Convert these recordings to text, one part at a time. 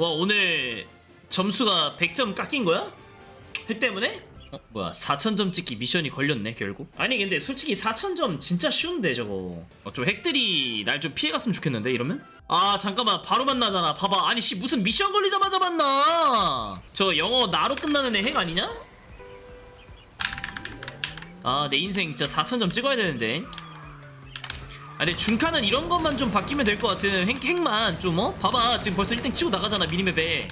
와 오늘 점수가 100점 깎인 거야? 핵 때문에? 어, 뭐야 4천점 찍기 미션이 걸렸네 결국 아니 근데 솔직히 4천점 진짜 쉬운데 저거 어, 좀 핵들이 날 좀 피해갔으면 좋겠는데 이러면? 아 잠깐만 바로 만나잖아 봐봐 아니 씨 무슨 미션 걸리자마자 만나 저 영어 나로 끝나는 애 핵 아니냐? 아 내 인생 진짜 4천점 찍어야 되는데 아 근데 중카는 이런 것만 좀 바뀌면 될 것 같은 핵, 핵만 좀 어? 봐봐 지금 벌써 1등 치고 나가잖아 미니맵에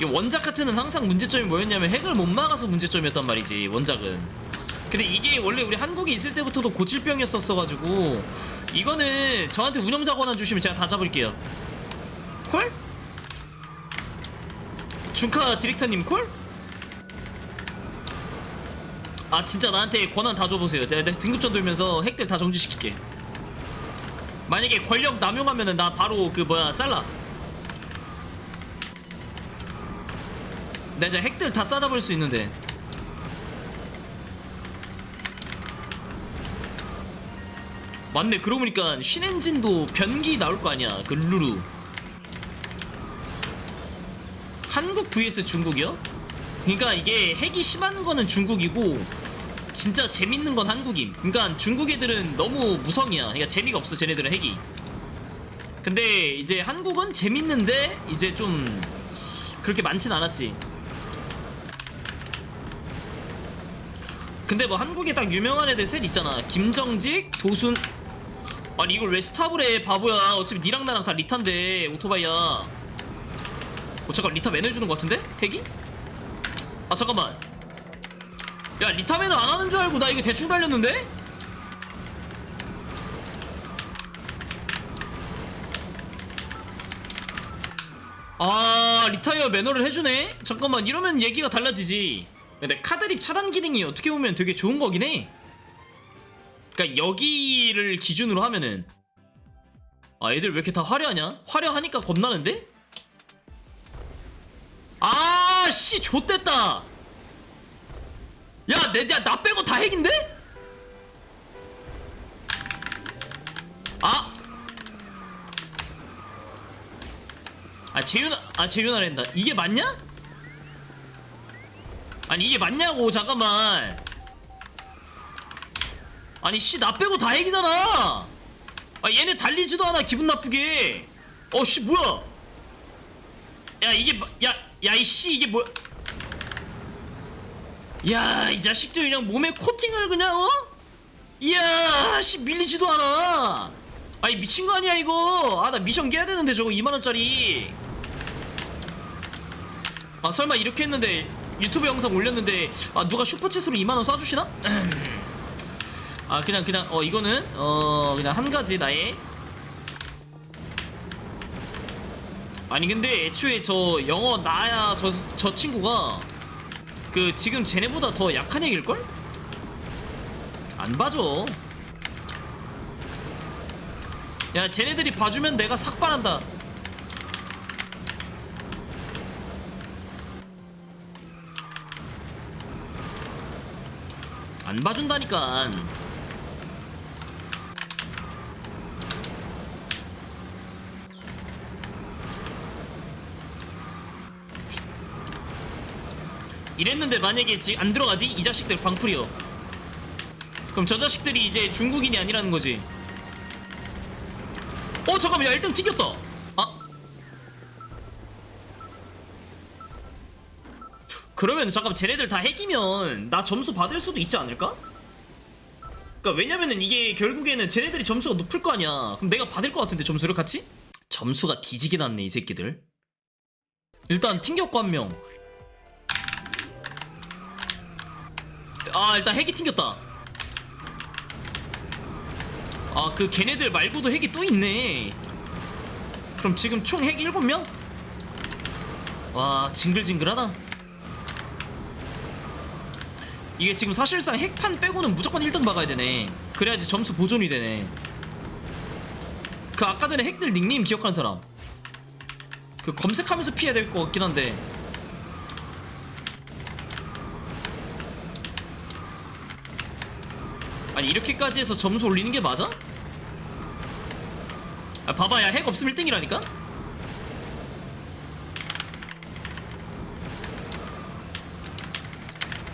이 원작 같은 은 항상 문제점이 뭐였냐면 핵을 못 막아서 문제점이었단 말이지 원작은 근데 이게 원래 우리 한국에 있을 때부터도 고질병이었었어가지고 이거는 저한테 운영자 권한 주시면 제가 다 잡을게요 콜? 중카 디렉터님 콜? 아 진짜 나한테 권한 다 줘보세요. 내가, 내가 등급전 돌면서 핵들 다 정지시킬게. 만약에 권력 남용하면은 나 바로 그 뭐야 잘라. 내가 핵들 다 싸잡을 수 있는데. 맞네. 그러고 보니까 신엔진도 변기 나올 거 아니야 그 루루. 한국 vs 중국이요? 그러니까 이게 핵이 심한 거는 중국이고 진짜 재밌는 건 한국임. 그러니까 중국 애들은 너무 무성이야. 그러니까 재미가 없어 쟤네들은 핵이. 근데 이제 한국은 재밌는데 이제 좀 그렇게 많진 않았지. 근데 뭐 한국에 딱 유명한 애들 셋 있잖아. 김정직, 도순. 아니 이걸 왜 스탑을 해? 바보야. 어차피 니랑 나랑 다 리타인데 오토바이야. 어 잠깐 리타 매너 주는 거 같은데? 핵이? 아 잠깐만 야 리타 매너 안 하는 줄 알고 나 이거 대충 달렸는데? 아 리타이어 매너를 해주네? 잠깐만 이러면 얘기가 달라지지 근데 카드립 차단 기능이 어떻게 보면 되게 좋은 거긴 해 그니까 여기를 기준으로 하면은 아 애들 왜 이렇게 다 화려하냐? 화려하니까 겁나는데? 아 씨 좆됐다 야, 내, 야, 나 빼고 다 핵인데? 아! 아, 재윤아, 아, 재윤아랜다. 이게 맞냐? 아니, 이게 맞냐고, 잠깐만. 아니, 씨, 나 빼고 다 핵이잖아! 아, 얘네 달리지도 않아, 기분 나쁘게. 어, 씨, 뭐야? 야, 이게, 마- 야, 야, 이 씨, 이게 뭐야? 야, 이 자식들 그냥 몸에 코팅을 그냥 어? 이야, 씨 밀리지도 않아. 아니 미친 거 아니야 이거? 아 나 미션 깨야 되는데 저거 2만 원짜리. 아 설마 이렇게 했는데 유튜브 영상 올렸는데 아 누가 슈퍼챗으로 2만 원 쏴주시나? 아 그냥 그냥 어 이거는 어 그냥 한 가지 나의 아니 근데 애초에 저 영어 나야 저 저 친구가 그 지금 쟤네보다 더 약한 얘기일걸? 안 봐줘. 야 쟤네들이 봐주면 내가 삭발한다. 안 봐준다니까 이랬는데 만약에 지금 안 들어가지? 이 자식들 방풀이요. 그럼 저 자식들이 이제 중국인이 아니라는 거지. 어 잠깐만 야 1등 튀겼다. 아? 그러면 잠깐 쟤네들 다 핵이면 나 점수 받을 수도 있지 않을까? 그니까 왜냐면은 이게 결국에는 쟤네들이 점수가 높을 거 아니야. 그럼 내가 받을 것 같은데 점수를 같이? 점수가 뒤지게 났네 이 새끼들. 일단 튕겼고 한 명. 아 일단 핵이 튕겼다. 아 그 걔네들 말고도 핵이 또 있네. 그럼 지금 총 핵 7명? 와 징글징글하다. 이게 지금 사실상 핵판 빼고는 무조건 1등 박아야 되네. 그래야지 점수 보존이 되네. 그 아까 전에 핵들 닉네임 기억하는 사람. 그 검색하면서 피해야 될 것 같긴 한데 아니 이렇게까지 해서 점수 올리는 게 맞아? 아 봐봐 야 핵 없음 1등이라니까?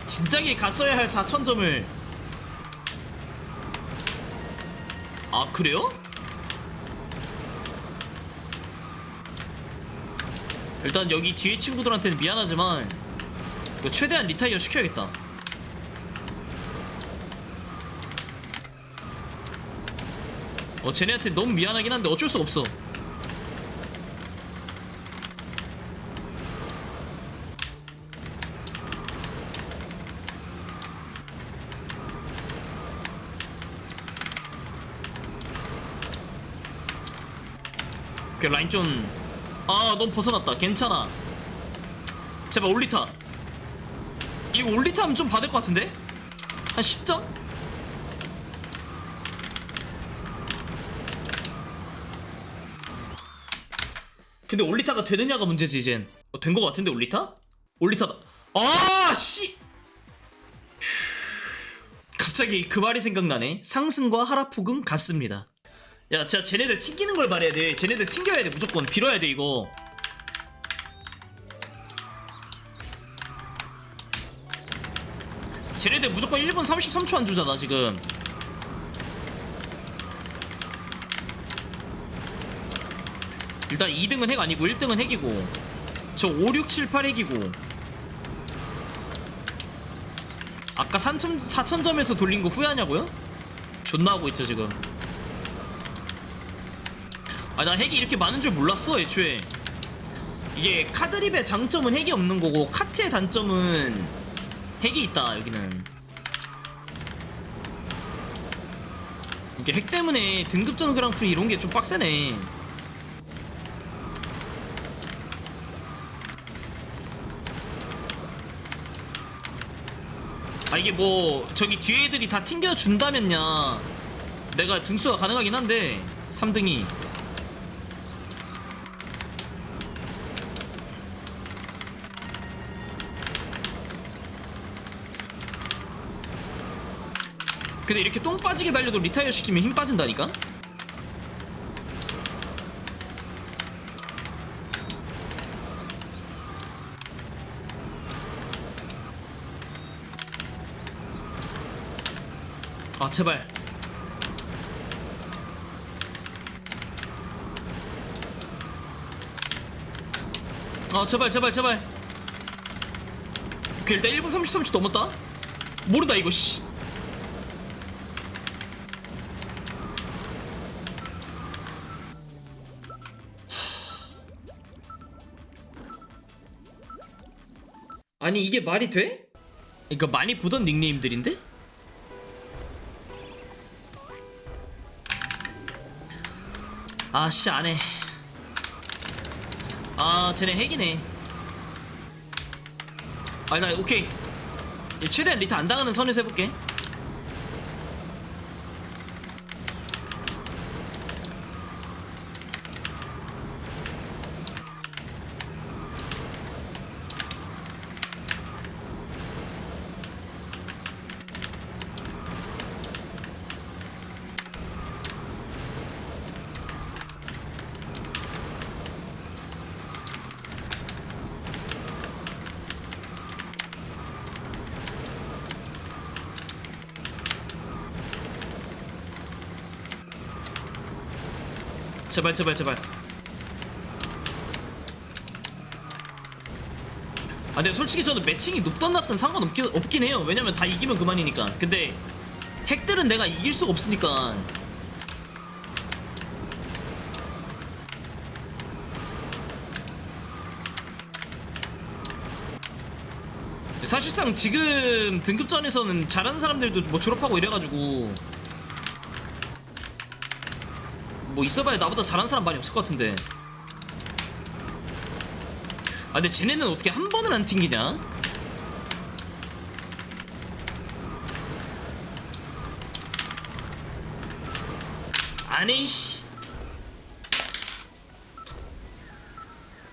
진작에 갔어야 할 4천점을 아 그래요? 일단 여기 뒤에 친구들한테는 미안하지만 최대한 리타이어 시켜야겠다 어 쟤네한테 너무 미안하긴 한데 어쩔 수 없어 그 라인 좀아 너무 벗어났다 괜찮아 제발 올리타 이거 올리타 하면 좀 받을 것 같은데? 한 10점? 근데 올리타가 되느냐가 문제지 이젠. 어, 된것 같은데 올리타? 올리타다. 아 씨! 갑자기 그 말이 생각나네. 상승과 하락폭은 같습니다. 야 진짜 쟤네들 튕기는 걸 말해야 돼. 쟤네들 튕겨야 돼 무조건. 빌어야 돼 이거. 쟤네들 무조건 1분 33초 안 주잖아 지금 일단 2등은 핵 아니고 1등은 핵이고 저 5, 6, 7, 8 핵이고. 아까 4천, 4천점에서 돌린 거 후회하냐고요? 존나 하고 있죠 지금. 아 나 핵이 이렇게 많은 줄 몰랐어 애초에. 이게 카드립의 장점은 핵이 없는 거고 카트의 단점은 핵이 있다 여기는. 이게 핵 때문에 등급전 그랑프리 이런 게 좀 빡세네 아 이게 뭐 저기 뒤에 애들이 다 튕겨준다면야 내가 등수가 가능하긴 한데 3등이 근데 이렇게 똥 빠지게 달려도 리타이어 시키면 힘 빠진다니까? 아 제발 아 제발 제발 제발 오케이 일단 1분 33초 넘었다 모르다 이거 씨 아니 이게 말이 돼? 이거 많이 보던 닉네임들인데? 아씨 안해. 아 쟤네 핵이네. 아나 오케이. 최대한 리타 안 당하는 선에서 해볼게 제발 제발 제발. 아 근데 솔직히 저는 매칭이 높던 낮든 상관없긴 없긴 해요. 왜냐면 다 이기면 그만이니까. 근데 핵들은 내가 이길 수가 없으니까. 사실상 지금 등급전에서는 잘하는 사람들도 뭐 졸업하고 이래가지고 뭐 있어봐야 나보다 잘하는 사람 많이 없을 것 같은데 아 근데 쟤네는 어떻게 한 번을 안 튕기냐? 안해 이씨